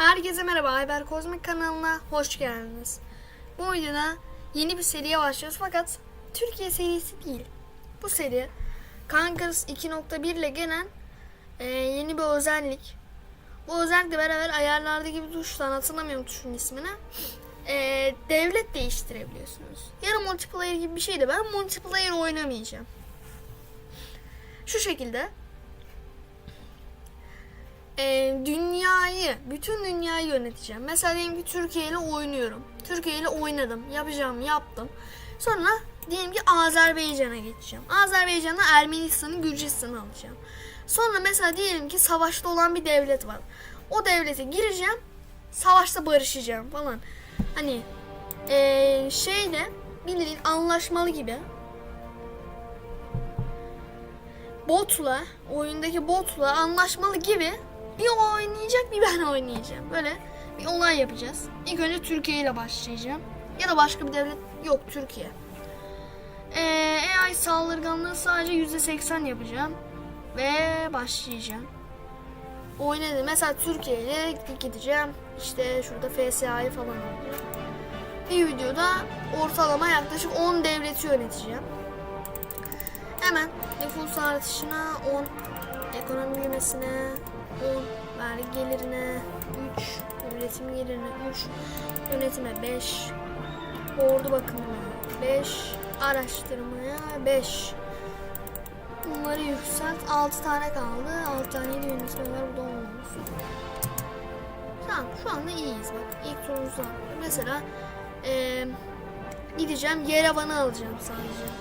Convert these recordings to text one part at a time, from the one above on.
Herkese merhaba Ayber Kozmik kanalına hoş geldiniz. Bu videoda yeni bir seriye başlıyoruz fakat Türkiye serisi değil. Bu seri Conquerors 2.1 ile gelen e, yeni bir özellik. Bu özellikle beraber ayarlardaki bir tuşla hatırlamıyorum tuşun ismini. e, devlet değiştirebiliyorsunuz. Yarı multiplayer gibi bir şeydi. Ben multiplayer oynamayacağım. Şu şekilde e, dünyayı, bütün dünyayı yöneteceğim. Mesela diyelim ki Türkiye ile oynuyorum. Türkiye ile oynadım, yapacağım, yaptım. Sonra diyelim ki Azerbaycan'a geçeceğim. Azerbaycan'a Ermenistan'ı, Gürcistan'ı alacağım. Sonra mesela diyelim ki savaşta olan bir devlet var. O devlete gireceğim, savaşta barışacağım falan. Hani e, şeyle bildiğin anlaşmalı gibi botla, oyundaki botla anlaşmalı gibi bir o oynayacak bir ben oynayacağım. Böyle bir olay yapacağız. İlk önce Türkiye ile başlayacağım. Ya da başka bir devlet yok Türkiye. Ee, AI saldırganlığı sadece %80 yapacağım. Ve başlayacağım. Oynadım. Mesela Türkiye ile gideceğim. İşte şurada FSA'yı falan alacağım. Bir videoda ortalama yaklaşık 10 devleti yöneteceğim. Hemen nüfus artışına 10, ekonomi büyümesine 10, vergi gelirine 3, üretim gelirine 3, yönetime 5, ordu bakımına 5, araştırmaya 5. Bunları yükselt. 6 tane kaldı. 6 tane de yönetme var. Bu da olmamış. Tamam şu anda iyiyiz bak. İlk turumuzda. Mesela eee gideceğim Yerevan'ı alacağım sadece.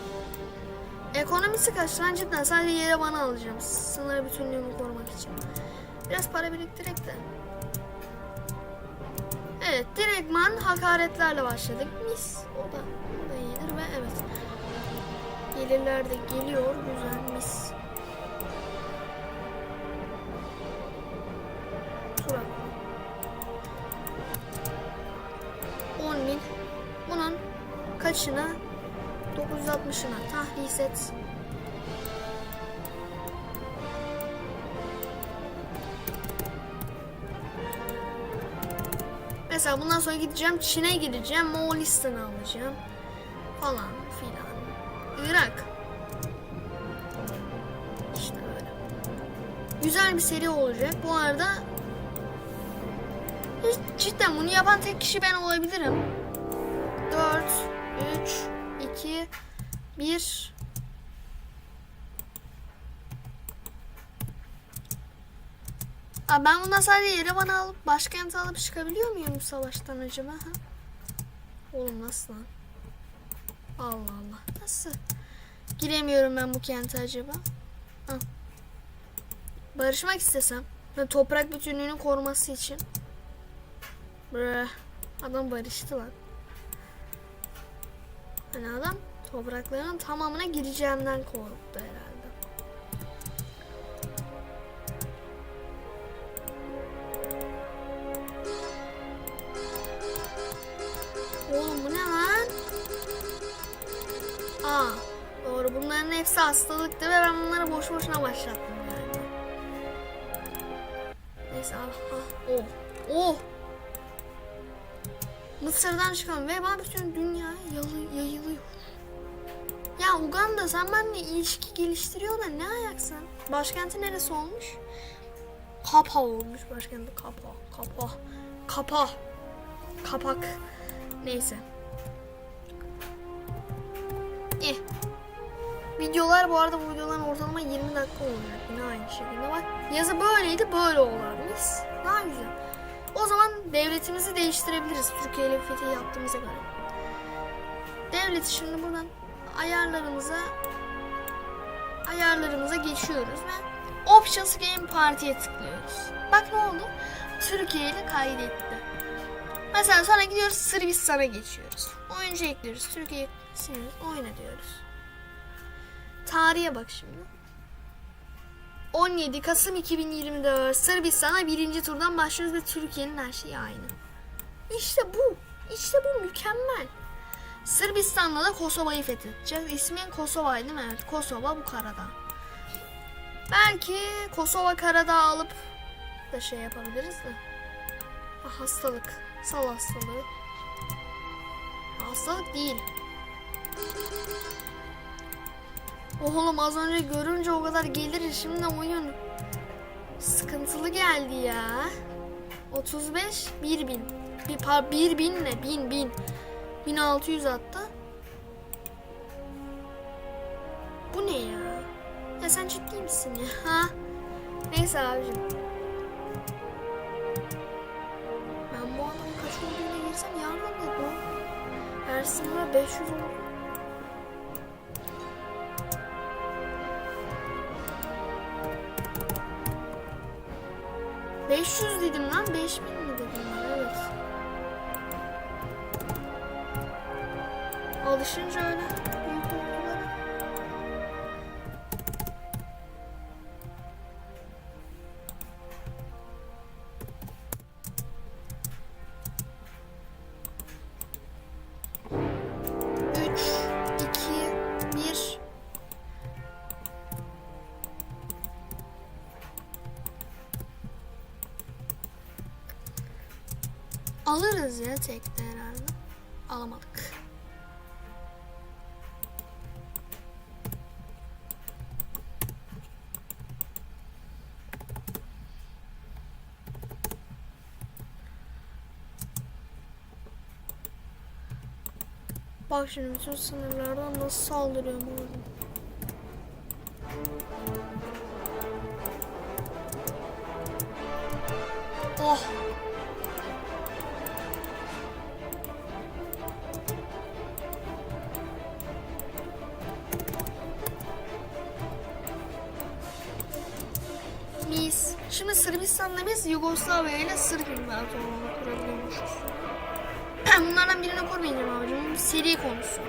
Ekonomisi kaç lan cidden sadece yere bana alacağım. Sınır bütünlüğümü korumak için. Biraz para biriktirek de. Evet direktman hakaretlerle başladık. Mis o da, o da iyidir ve evet. Gelirler de geliyor güzel mis. Tura. 10 bin. Bunun kaçına 960'ına tahris et. Mesela bundan sonra gideceğim Çin'e gideceğim Moğolistan'ı alacağım falan filan. Irak. İşte böyle. Güzel bir seri olacak. Bu arada cidden bunu yapan tek kişi ben olabilirim. 4 3 2 1 Aa, ben bundan sadece Yerevan'ı alıp başkenti alıp çıkabiliyor muyum bu savaştan acaba? Ha? Oğlum nasıl lan? Allah Allah. Nasıl? Giremiyorum ben bu kente acaba? Ha. Barışmak istesem. ve Toprak bütünlüğünü koruması için. Bre. Adam barıştı lan. Hani adam topraklarının tamamına gireceğimden korktu herhalde. Hepsi hastalıktı ve ben bunları boş boşuna başlattım yani. Neyse ah ah oh oh. Mısır'dan çıkan veba bütün dünyaya yalı- yayılıyor. Ya Uganda sen benimle ilişki geliştiriyor da ne ayaksın? Başkenti neresi olmuş? Kapa olmuş başkenti Kapa. Kapa. Kapa. Kapak. Neyse. Videolar bu arada bu videoların ortalama 20 dakika olacak. Yine aynı şekilde bak. Yazı böyleydi böyle olarmış. Daha güzel. O zaman devletimizi değiştirebiliriz Türkiye ile fethi yaptığımıza göre. Devleti şimdi buradan ayarlarımıza ayarlarımıza geçiyoruz ve Options Game Party'ye tıklıyoruz. Bak ne oldu? Türkiye ile kaydetti. Mesela sonra gidiyoruz Sırbistan'a geçiyoruz. Oyuncu ekliyoruz. Türkiye'ye. Oyna diyoruz. Tarihe bak şimdi. 17 Kasım 2024 Sırbistan'a birinci turdan başlıyoruz ve Türkiye'nin her şeyi aynı. İşte bu. İşte bu mükemmel. Sırbistan'la da Kosova'yı fethedeceğiz. İsmin Kosova'ydı değil mi? Evet. Kosova bu karada. Belki Kosova Karadağ alıp da şey yapabiliriz de. Ha, hastalık. Sal hastalığı. Hastalık değil. Oğlum az önce görünce o kadar gelir şimdi oyun sıkıntılı geldi ya. 35 1000. Bir par 1000 ne? 1000 1000. 1600 attı. Bu ne ya? Ya sen ciddi misin ya? Ha? Neyse abicim. Ben bu adamın kaç olduğuna girsem yarın da bu. Her sınıra 500 oldu. ...500 dedim lan, 5000 mi dedim ben, evet. Alışınca öyle Alırız ya tekte herhalde. Alamadık. Bak şimdi bütün sınırlardan nasıl saldırıyorum oğlum. Biz Yugoslavya ile Sırp İmparatorluğu'nu kurabiliyormuşuz. Bunlardan birini kurmayacağım abicim. Seri konusu.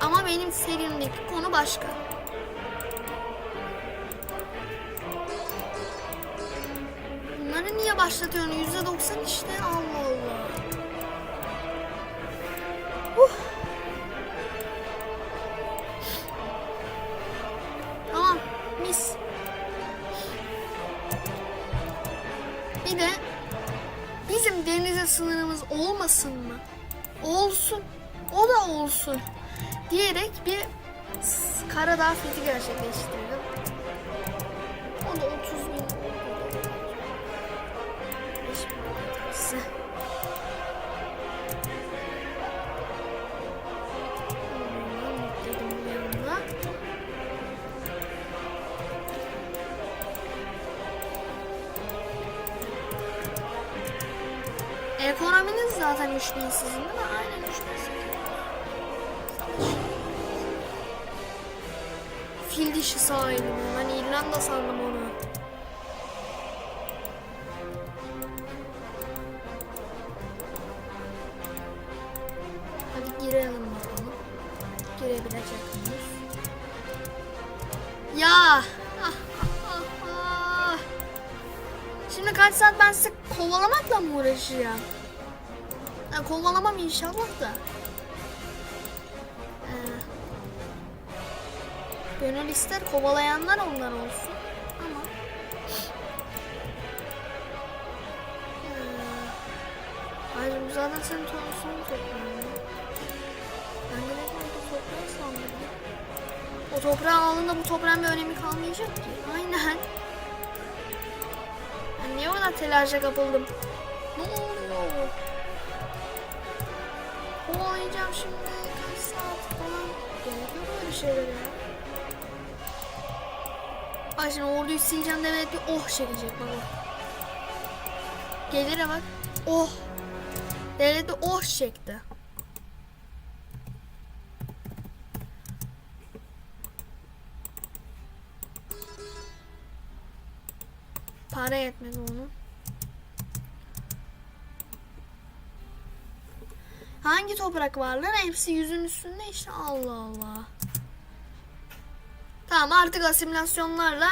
Ama benim serimdeki konu başka. Bunları niye? Yüzde doksan işte. Allah Allah. Olmasın mı? Olsun. O da olsun. Diyerek bir Karadağ fethi gerçekleştirdim. Zaten 3000 sizin değil mi? Aynen 3000 sizin. Fil dişi sahili mi? İrlanda sandım onu. Hadi girelim bakalım. Girebilecek miyiz? Ya! Şimdi kaç saat ben sizi kovalamakla mı uğraşacağım? Ya kovalamam inşallah da. Ee, gönül ister kovalayanlar onlar olsun. Ama ee, Ayrıca zaten senin tonusunu topluyor. Ben de ne kadar toprağı sandım. O toprağı aldığında bu toprağın bir önemi kalmayacak ki. Aynen. Ben niye o kadar telaşa kapıldım? Ne oluyor? Kovalayacağım şimdi kaç saat falan. Gerek yok öyle şeylere ya. Ay şimdi orduyu sileceğim devlet bir oh çekecek baba. Gelire bak. Oh. Devlet bir oh çekti. Para yetmedi onun. Hangi toprak varlar? Hepsi yüzün üstünde işte Allah Allah. Tamam artık asimilasyonlarla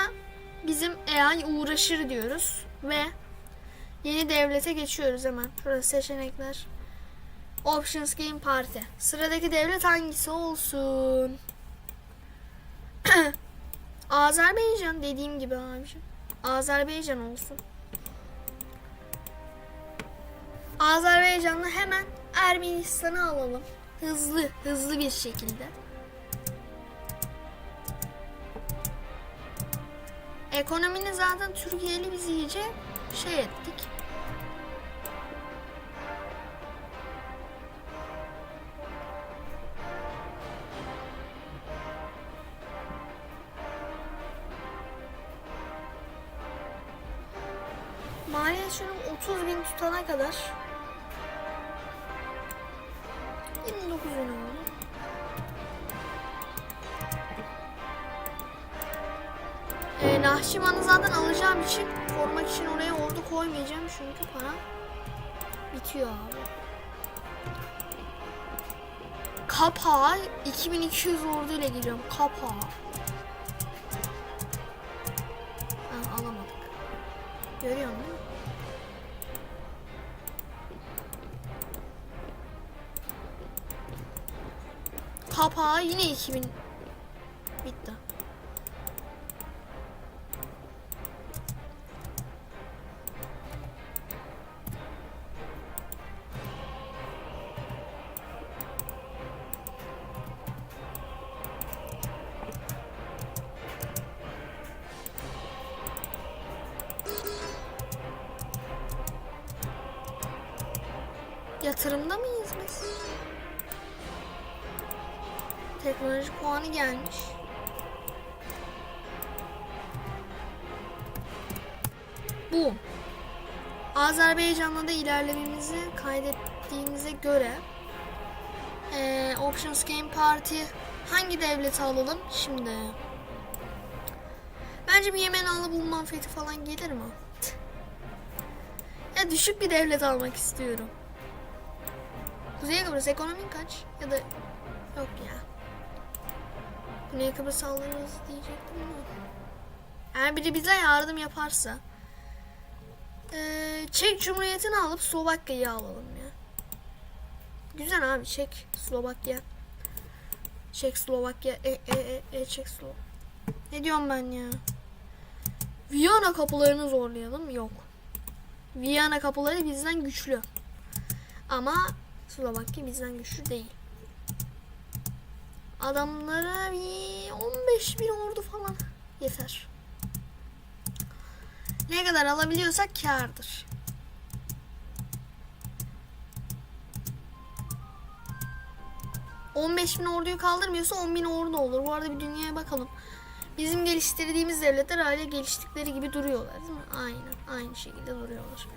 bizim AI uğraşır diyoruz. Ve yeni devlete geçiyoruz hemen. Şurada seçenekler. Options Game Party. Sıradaki devlet hangisi olsun? Azerbaycan dediğim gibi abiciğim. Azerbaycan olsun. Azerbaycan'la hemen Ermenistan'ı alalım. Hızlı, hızlı bir şekilde. Ekonomini zaten Türkiye'li biz iyice şey ettik. Maliyet şunu 30 bin tutana kadar zaten alacağım için korumak için oraya ordu koymayacağım çünkü para bitiyor abi. Kapağı 2200 ordu ile geliyorum. Kapağı. Ha, alamadık. Görüyor musun? Kapağı yine 2000 bitti. Bu. Azerbaycan'da da ilerlememizi kaydettiğimize göre eee, Options Game Party hangi devleti alalım şimdi? Bence bir Yemen alı bulma fethi falan gelir mi? ya düşük bir devlet almak istiyorum. Kuzey Kıbrıs ekonomin kaç? Ya da yok ya. Güney Kıbrıs alırız diyecektim ama. Eğer biri bize yardım yaparsa. Ee, Çek Cumhuriyeti'ni alıp Slovakya'yı alalım ya. Güzel abi Çek Slovakya. Çek Slovakya. E, e, e, e Çek Slovakya. Ne diyorum ben ya? Viyana kapılarını zorlayalım. Yok. Viyana kapıları bizden güçlü. Ama Slovakya bizden güçlü değil. Adamlara bir 15 bin ordu falan yeter. Ne kadar alabiliyorsak kârdır. ...15 bin orduyu kaldırmıyorsa 10 bin ordu olur. Bu arada bir dünyaya bakalım. Bizim geliştirdiğimiz devletler hala geliştikleri gibi duruyorlar değil mi? Aynen. Aynı şekilde duruyorlar.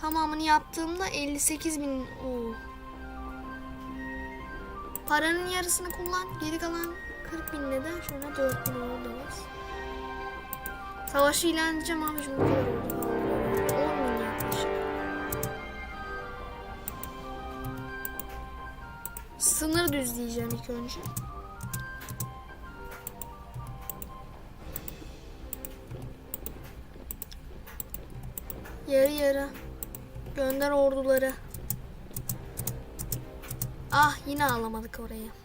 Tamamını yaptığımda 58 bin... Oo. Paranın yarısını kullan. Geri kalan 40 bin neden? Şuna 4 bin var. Savaşı ilan edeceğim abi şimdi bu kadar ordu kaldı. 10 bin yaklaşık. Sınır düzleyeceğim ilk önce. Yarı yarı. Gönder orduları. Ah yine alamadık orayı.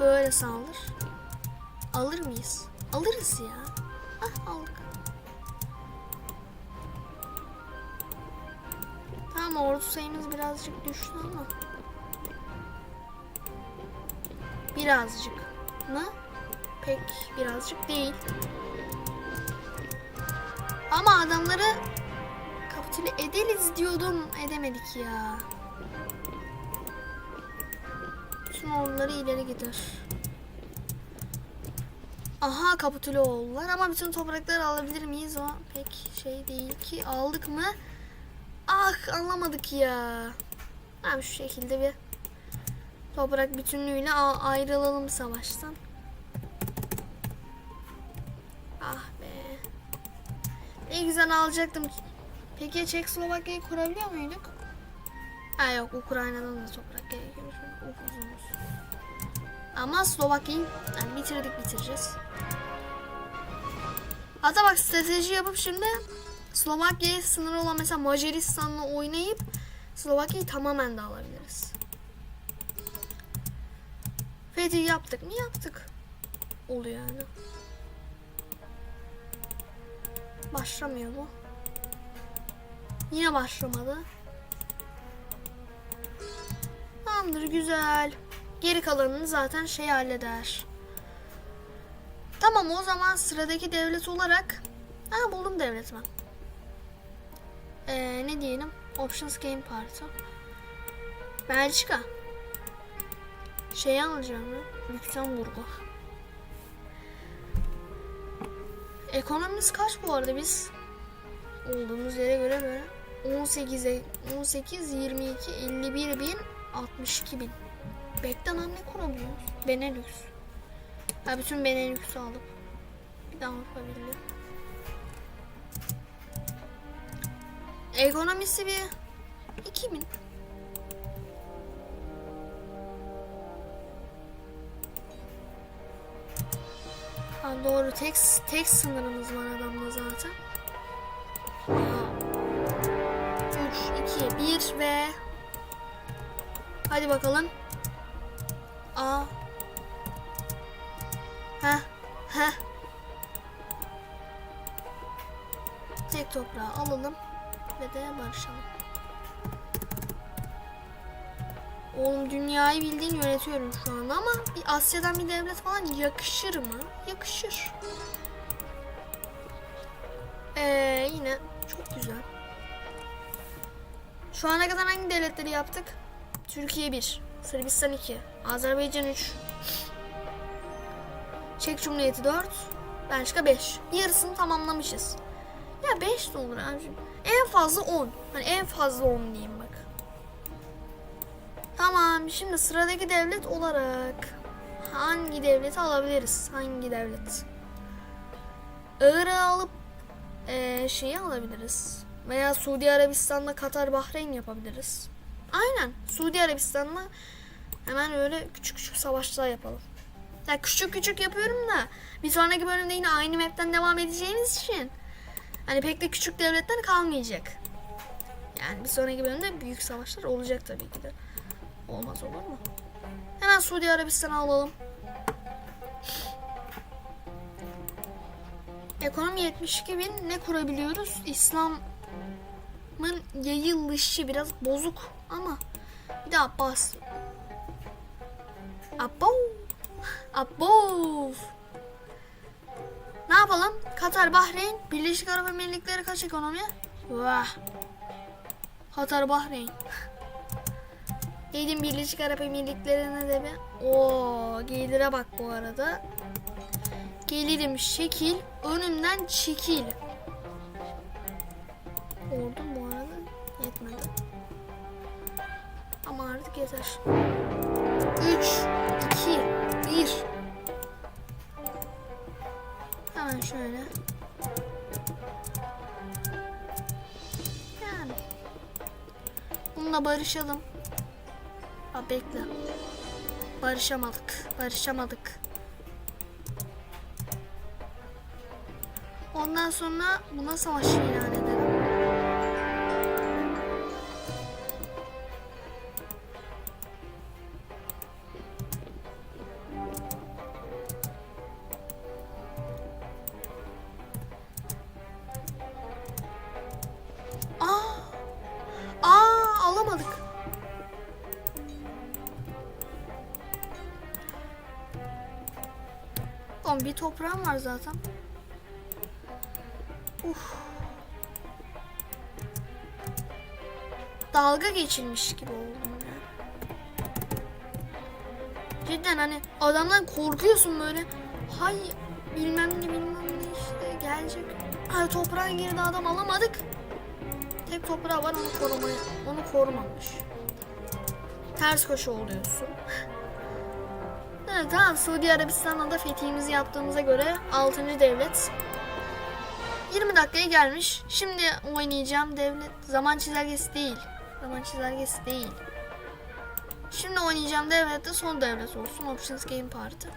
Böyle saldır. Alır mıyız? Alırız ya. Ah aldık. Tamam ordu sayımız birazcık düştü ama. Birazcık. Ne? Pek birazcık değil. Ama adamları kapitüle ederiz diyordum. Edemedik ya. Bütün orduları ileri gider. Aha kapitüle oldular ama bütün toprakları alabilir miyiz o pek şey değil ki. Aldık mı? Ah anlamadık ya. Tamam şu şekilde bir toprak bütünlüğüyle ayrılalım savaştan. Ah be. Ne güzel alacaktım. Peki Çekoslovakya'yı kurabiliyor muyduk? Ha yok Ukrayna'dan da toprak gerekiyormuş. Uzunuz. Ama Slovakya'yı yani bitirdik bitireceğiz. Hatta bak strateji yapıp şimdi Slovakya'ya sınır olan mesela Macaristan'la oynayıp Slovakya'yı tamamen de alabiliriz. Fethi yaptık mı? Yaptık. Oluyor yani. Başlamıyor bu. Yine başlamadı. Tamamdır güzel. Geri kalanını zaten şey halleder. Tamam o zaman sıradaki devlet olarak ha buldum devlet ben. Ee, ne diyelim? Options Game Party. Belçika. Şeyi alacağım ya. Lüksemburg'u. Ekonomimiz kaç bu arada biz? Olduğumuz yere göre böyle 18'e 18 22 51 bin 62 bin. Beklenen ne kurabiliyoruz? Benelux. Ha bütün Benelux'u alıp bir Avrupa Birliği. Ekonomisi bir 2000. Ha doğru tek tek sınırımız var adamla zaten. 3 2 1 ve Hadi bakalım. Aa. Heh. Heh. Tek toprağı alalım ve de barışalım. Oğlum dünyayı bildiğin yönetiyorum şu anda ama bir Asya'dan bir devlet falan yakışır mı? Yakışır. Ee, yine çok güzel. Şu ana kadar hangi devletleri yaptık? Türkiye 1, Sırbistan 2, Azerbaycan 3, Çek Cumhuriyeti 4, Belçika 5. Yarısını tamamlamışız. Ya 5 de olur abicim. En fazla 10. Hani en fazla 10 diyeyim bak. Tamam şimdi sıradaki devlet olarak hangi devleti alabiliriz? Hangi devlet? Irak'ı alıp eee şeyi alabiliriz. Veya Suudi Arabistan'la Katar, Bahreyn yapabiliriz. Aynen. Suudi Arabistan'la hemen öyle küçük küçük savaşlar yapalım. Ya küçük küçük yapıyorum da bir sonraki bölümde yine aynı map'ten devam edeceğimiz için hani pek de küçük devletler kalmayacak. Yani bir sonraki bölümde büyük savaşlar olacak tabii ki de. Olmaz olur mu? Hemen Suudi Arabistan'ı alalım. Ekonomi 72 bin ne kurabiliyoruz? İslam'ın yayılışı biraz bozuk ama bir de Abbas. Abo. Abo. Ne yapalım? Katar, Bahreyn, Birleşik Arap Emirlikleri kaç ekonomi? Vah. Katar, Bahreyn. Yedim Birleşik Arap Emirlikleri'ne de bir. Oo, gelire bak bu arada. Gelirim şekil, önümden çekil. Ordum bu arada yetmedi. Yeter. 3, 2, 1. Hemen şöyle. Yani. Bununla barışalım. Aa, bekle. Barışamadık. Barışamadık. Ondan sonra buna savaş ilan bir toprağım var zaten. Uf. Dalga geçilmiş gibi oldum ya. Cidden hani adamdan korkuyorsun böyle. Hay bilmem ne bilmem ne işte gelecek. Ay toprağa girdi adam alamadık. Tek toprağı var onu korumaya. Onu korumamış. Ters köşe oluyorsun. Evet tamam Suudi Arabistan'la da fethimizi yaptığımıza göre 6. devlet 20 dakikaya gelmiş. Şimdi oynayacağım devlet. Zaman çizelgesi değil. Zaman çizelgesi değil. Şimdi oynayacağım devlet de son devlet olsun. Options Game Party.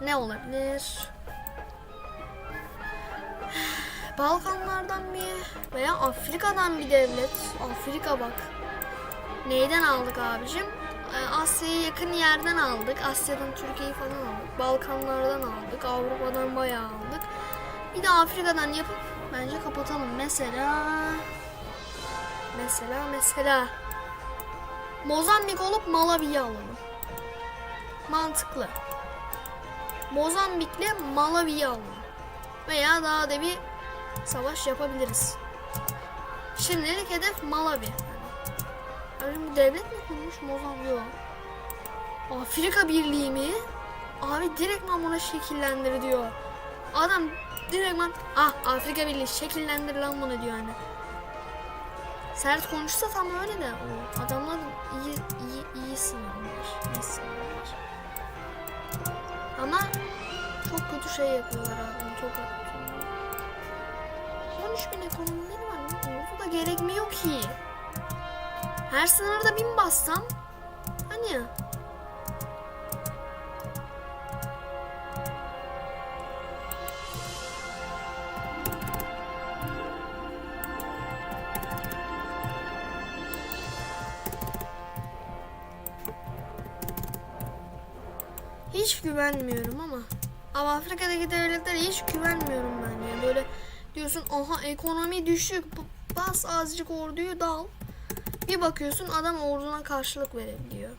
ne olabilir? Balkanlardan bir veya Afrika'dan bir devlet. Afrika bak. Neyden aldık abicim? Ee, Asya'ya yakın yerden aldık. Asya'dan Türkiye'yi falan aldık. Balkanlardan aldık. Avrupa'dan bayağı aldık. Bir de Afrika'dan yapıp bence kapatalım. Mesela mesela mesela Mozambik olup Malawi'yi alalım. Mantıklı. Mozambik'le Malawi'yi alalım. Veya daha da bir savaş yapabiliriz. Şimdilik hedef Malawi. Öyle bir devlet mi kurmuş Mozambik? Afrika Birliği mi? Abi direktman buna şekillendir diyor. Adam direktman ah Afrika Birliği şekillendir lan bunu diyor hani. Sert konuşsa tam öyle de o adamlar iyi iyi iyi sınırlar. İyi sınırlar. Ama çok kötü şey yapıyorlar abi. Çok kötü. 13 bin ekonomileri var? Bu da gerekmiyor ki. Her sınırda bin bassam hani Hiç güvenmiyorum ama. Ama Afrika'daki devletlere hiç güvenmiyorum ben ya. Böyle diyorsun aha ekonomi düşük bas azıcık orduyu dal. Bir bakıyorsun adam orduna karşılık verebiliyor.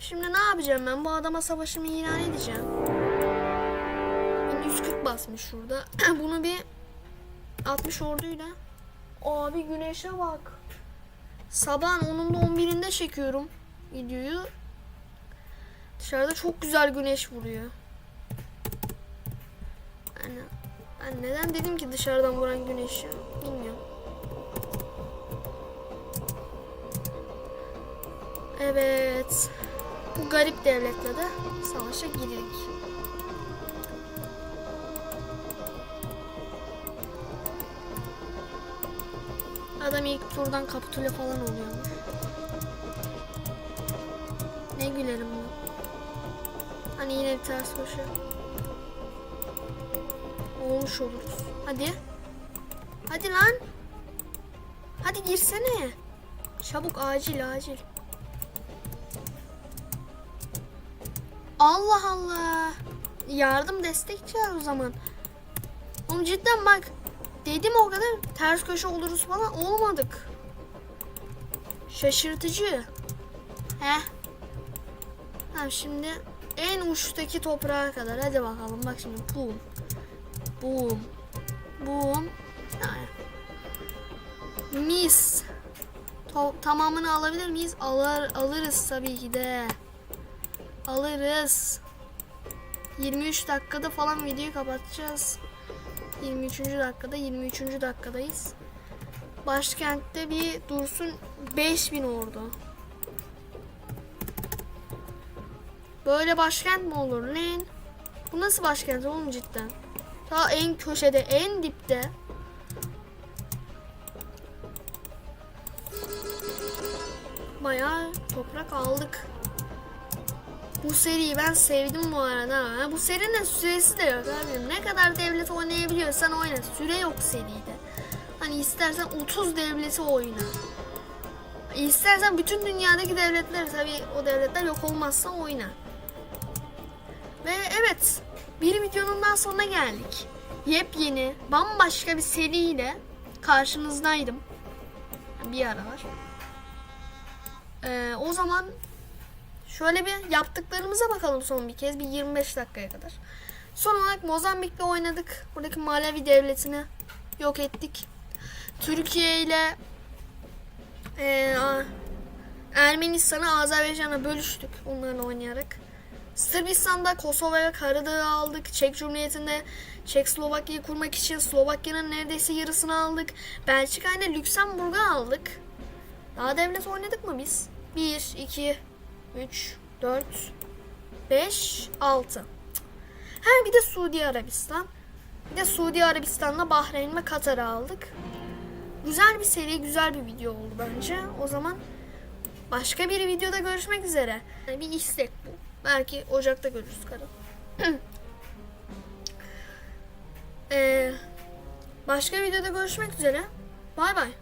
Şimdi ne yapacağım ben? Bu adama savaşımı ilan edeceğim. 140 basmış şurada. Bunu bir 60 orduyla. Abi güneşe bak. Sabahın 10'unda 11'inde çekiyorum videoyu. Dışarıda çok güzel güneş vuruyor. Yani ben neden dedim ki dışarıdan vuran güneş ya? Bilmiyorum. Evet. Bu garip devletle de savaşa girdik. Adam ilk turdan kapitüle falan oluyormuş. Ne gülerim bu. Hani yine bir ters köşe. Olmuş oluruz. Hadi. Hadi lan. Hadi girsene. Çabuk acil acil. Allah Allah. Yardım destekçi o zaman. Oğlum cidden bak. Dedim o kadar ters köşe oluruz falan olmadık. Şaşırtıcı. Heh. Tamam şimdi en uçtaki toprağa kadar. Hadi bakalım bak şimdi. Boom. Boom. Boom. Mis. Tamamını alabilir miyiz? Alır, alırız tabii ki de. Alırız. 23 dakikada falan videoyu kapatacağız. 23. dakikada 23. dakikadayız. Başkentte bir dursun 5000 ordu. Böyle başkent mi olur lan? Bu nasıl başkent oğlum cidden? Ta en köşede, en dipte. Bayağı toprak aldık. Bu seriyi ben sevdim bu arada. Bu serinin süresi de yok abi. Ne kadar devlet oynayabiliyorsan oyna. Süre yok seride. Hani istersen 30 devleti oyna. İstersen bütün dünyadaki devletler tabii o devletler yok olmazsa oyna. Ve evet bir videonun daha sonuna geldik. Yepyeni bambaşka bir seriyle karşınızdaydım. Bir aralar. Ee, o zaman şöyle bir yaptıklarımıza bakalım son bir kez bir 25 dakikaya kadar. Son olarak Mozambik'le oynadık. Buradaki Malawi devletini yok ettik. Türkiye ile e, Ermenistan'ı Azerbaycan'a bölüştük onlarla oynayarak. Sırbistan'da Kosova ve Karadağ'ı aldık. Çek Cumhuriyeti'nde Çekoslovakya'yı kurmak için Slovakya'nın neredeyse yarısını aldık. Belçika ile Lüksemburg'u aldık. Daha devlet oynadık mı biz? 1, 2, 3, 4, 5, 6. Ha bir de Suudi Arabistan. Bir de Suudi Arabistan'la Bahreyn ve Katar'ı aldık. Güzel bir seri, güzel bir video oldu bence. O zaman başka bir videoda görüşmek üzere. Yani bir istek bu. Belki Ocak'ta görürüz karım. ee, başka videoda görüşmek üzere. Bay bay.